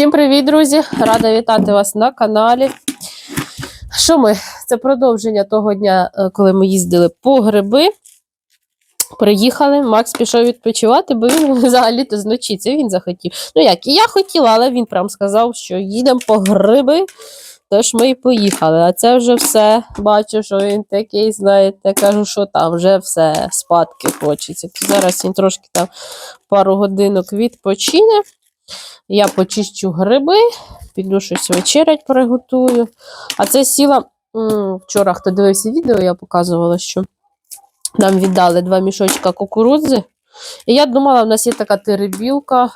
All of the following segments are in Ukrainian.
Всім привіт, друзі! Рада вітати вас на каналі. Що ми? Це продовження того дня, е, коли ми їздили по гриби. Приїхали, Макс пішов відпочивати, бо він взагалі-то з ночі це він захотів. Ну як, і я хотіла, але він прям сказав, що їдемо по гриби. Тож ми і поїхали. А це вже все. Бачу, що він такий, знаєте, кажу, що там вже все, спадки хочеться. Зараз він трошки там пару годинок відпочине. Я почищу гриби, піду щось вечерять приготую. А це сіла. Вчора, хто дивився відео, я показувала, що нам віддали два мішочка кукурудзи. І я думала, в нас є така теребілка,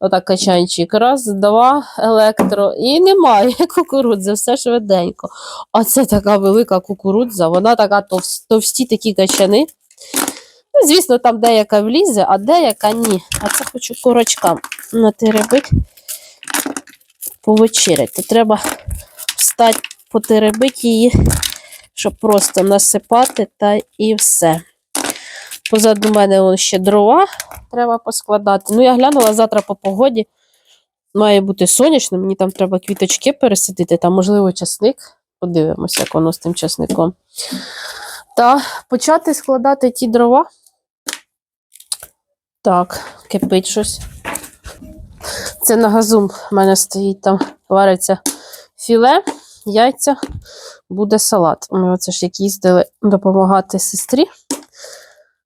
отак качанчик. Раз, два, електро. І немає кукурудзи, все швиденько. А це така велика кукурудза, вона така товс- товсті такі качани. Звісно, там деяка влізе, а деяка ні. А це хочу корочкам натеребити, повечеряти. Треба встати, потеребити її, щоб просто насипати та і все. Позаду мене ще дрова треба поскладати. Ну, я глянула завтра по погоді. Має бути сонячно, мені там треба квіточки пересадити, там, можливо, часник. Подивимося, як воно з тим часником. Та почати складати ті дрова. Так, кипить щось. Це на газу в мене стоїть там, вариться філе, яйця, буде салат. Ми оце ж як їздили допомагати сестрі,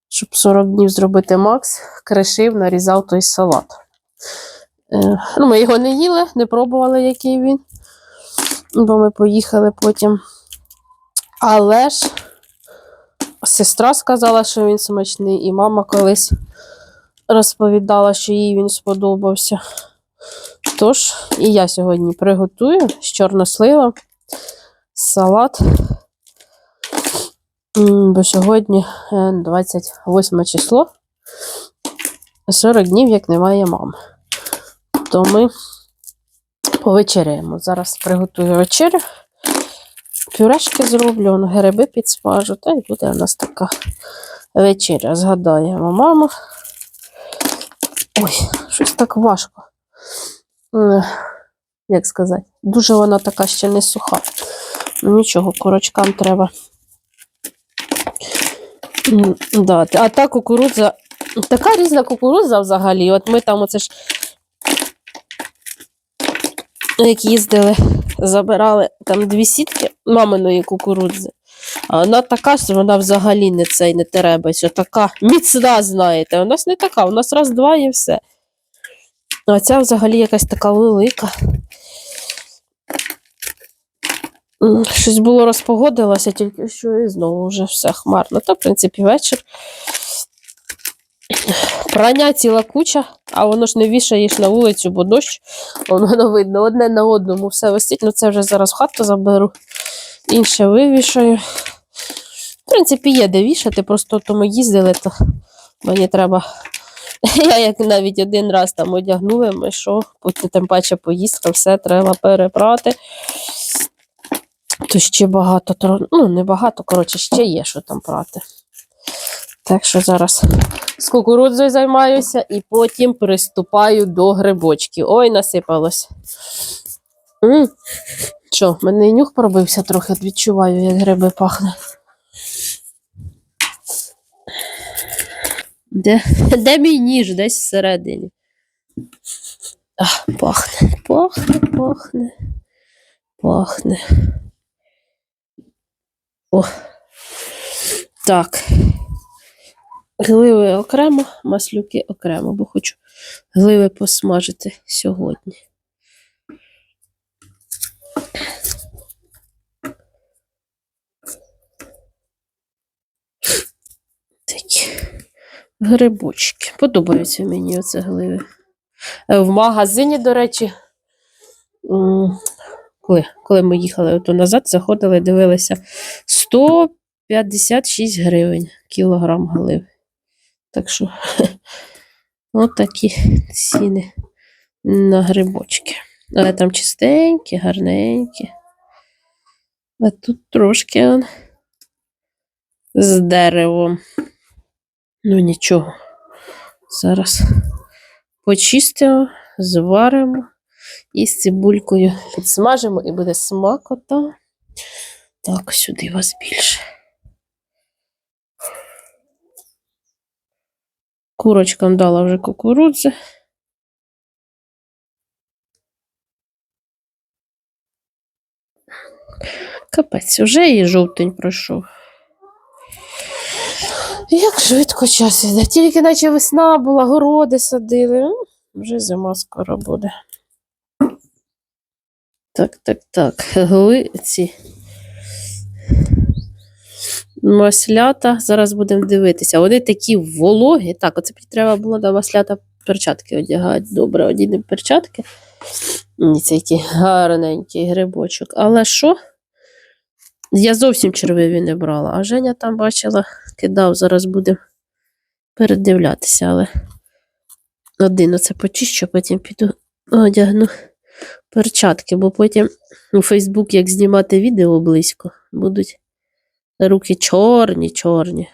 щоб 40 днів зробити Макс, кришив, нарізав той салат. Е, ну, ми його не їли, не пробували, який він, бо ми поїхали потім. Але ж сестра сказала, що він смачний, і мама колись розповідала, що їй він сподобався. Тож, і я сьогодні приготую з чорносливом салат. Бо сьогодні е, 28 число. 40 днів, як немає мами. То ми повечеряємо. Зараз приготую вечерю. Пюрешки зроблю, гриби підсмажу, та й буде у нас така вечеря. Згадаємо маму. Ой, щось так важко. Е, Як сказати, дуже вона така ще не суха. Ну, Нічого, корочкам треба. Дати. А та кукурудза, така різна кукурудза взагалі. От ми там оце ж як їздили, забирали там дві сітки маминої кукурудзи. А вона така, що вона взагалі не цей не теребить, що така міцна, знаєте. У нас не така, у нас раз-два і все. А ця взагалі якась така велика. Щось було розпогодилося, тільки що і знову вже все хмарно. То, в принципі, вечір. Прання ціла куча, а воно ж не вішаєш на вулицю, бо дощ, воно видно одне на одному все висить. Ну це вже зараз в хату заберу, інше вивішаю. В принципі, є де вішати, просто то ми їздили, то мені треба. Я як навіть один раз там одягнули, ми що, тим паче поїздка, все треба перепрати. То ще багато, ну не багато, коротше, ще є, що там прати. Так що зараз з кукурудзою займаюся і потім приступаю до грибочків. Ой, насипалось. М. Що, в мене і нюх пробився трохи, відчуваю, як гриби пахне. Де, де мій ніж? Десь всередині. А, пахне, пахне, пахне, пахне. О. Так. Гливи окремо, маслюки окремо, бо хочу гливи посмажити сьогодні. Такі грибочки. Подобаються мені оце гливи. Е, В магазині, до речі, коли, коли ми їхали ото назад, заходили, дивилися 156 гривень кілограм глив. Так що, от такі ціни на грибочки. Але там чистенькі, гарненькі. А тут трошки он, з деревом. Ну нічого. Зараз почистимо, зваримо І з цибулькою підсмажимо, і буде смакота. Так, сюди вас більше. Курочкам дала вже кукурудзи. Капець, вже і жовтень пройшов. Як швидко час іде. Тільки наче весна була, городи садили. Вже зима скоро буде. Так, так, так. Ці маслята. Зараз будемо дивитися. Вони такі вологі. Так, оце треба було на маслята перчатки одягати. Добре, одінемо перчатки. Це який гарненький грибочок. Але що? Я зовсім червиві не брала, а Женя там бачила, кидав, зараз будемо передивлятися, але один оце почищу, потім піду одягну перчатки, бо потім у Фейсбук, як знімати відео близько, будуть руки чорні, чорні.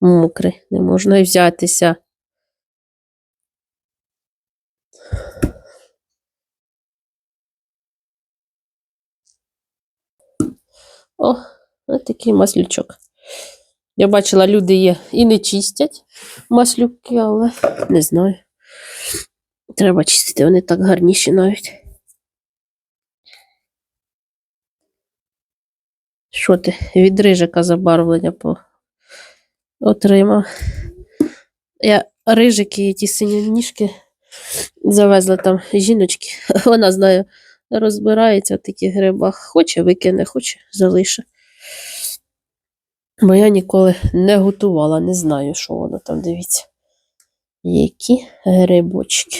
Мокрий, не можна й взятися. О, ось такий маслючок. Я бачила, люди є і не чистять маслюки, але не знаю. Треба чистити, вони так гарніші навіть. Що ти від рижика забарвлення по... отримав? Я рижики і ті сині ніжки завезла там жіночки. Вона знає, розбирається в таких грибах. Хоче викине, хоче залише. Бо я ніколи не готувала, не знаю, що воно там, дивіться. Які грибочки.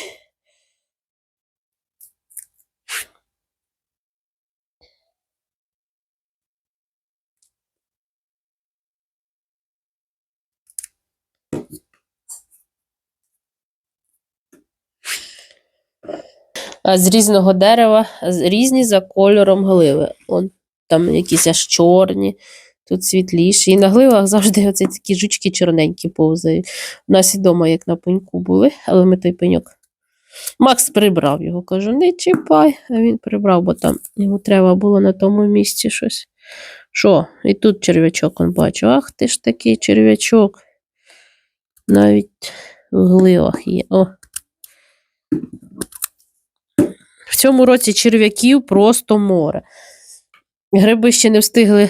З різного дерева, різні за кольором гливи. Он там якісь аж чорні, тут світліші. І на гливах завжди оці такі жучки чорненькі повзають. У нас і вдома, як на пеньку були, але ми той пеньок. Макс прибрав його, кажу, не чіпай, а він прибрав, бо там йому треба було на тому місці щось. Що? І тут черв'ячок он бачу. Ах ти ж такий черв'ячок. Навіть в гливах є. О. Цьому році черв'яків просто море. Гриби ще не встигли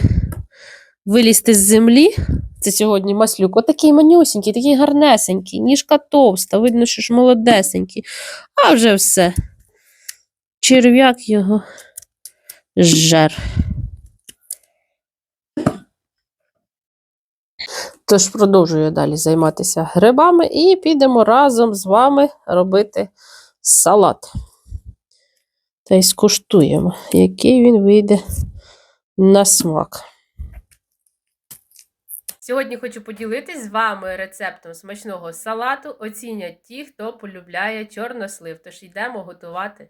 вилізти з землі. Це сьогодні маслюк. Отакий манюсенький, такий гарнесенький, ніжка товста, видно, що ж молодесенький. А вже все. Черв'як його жер. Тож продовжую далі займатися грибами і підемо разом з вами робити салат. Та й скуштуємо, який він вийде на смак. Сьогодні хочу поділитись з вами рецептом смачного салату. Оцінять ті, хто полюбляє чорнослив. Тож йдемо готувати.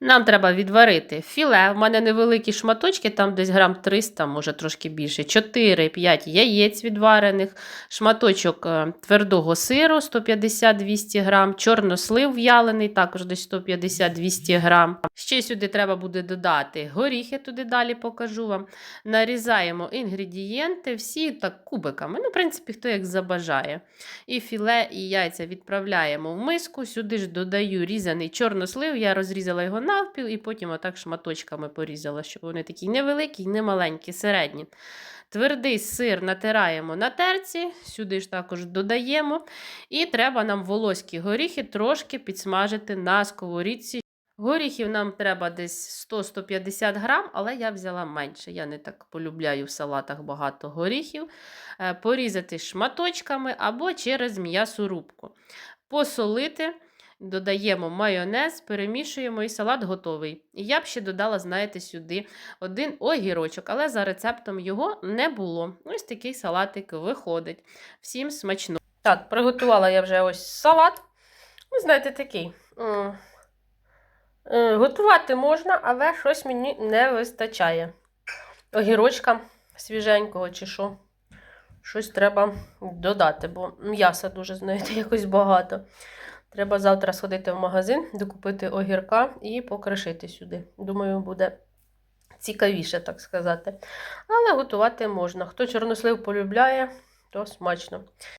Нам треба відварити філе. У мене невеликі шматочки, там десь грам 300, може трошки більше. 4-5 яєць відварених, шматочок е, твердого сиру 150-200 грам, чорнослив в'ялений, також десь 150-200 грам. Ще сюди треба буде додати горіхи, туди далі покажу вам. Нарізаємо інгредієнти, всі так кубиками. Ну, в принципі, хто як забажає. І філе, і яйця відправляємо в миску. Сюди ж додаю різаний чорнослив. Я розрізала його навпіл і потім отак шматочками порізала, щоб вони такі невеликі, не маленькі, середні. Твердий сир натираємо на терці, сюди ж також додаємо. І треба нам волоські горіхи трошки підсмажити на сковорідці. Горіхів нам треба десь 100-150 грам, але я взяла менше. Я не так полюбляю в салатах багато горіхів. Е, Порізати шматочками або через м'ясорубку. Посолити, додаємо майонез, перемішуємо і салат готовий. І я б ще додала, знаєте, сюди один огірочок, але за рецептом його не було. Ось такий салатик виходить. Всім смачно. Так, приготувала я вже ось салат. Ви знаєте, такий. Е, Готувати можна, але щось мені не вистачає. Огірочка свіженького чи що. щось треба додати, бо м'яса дуже, знаєте, якось багато. Треба завтра сходити в магазин, докупити огірка і покришити сюди. Думаю, буде цікавіше, так сказати. Але готувати можна. Хто чорнослив полюбляє, то смачно.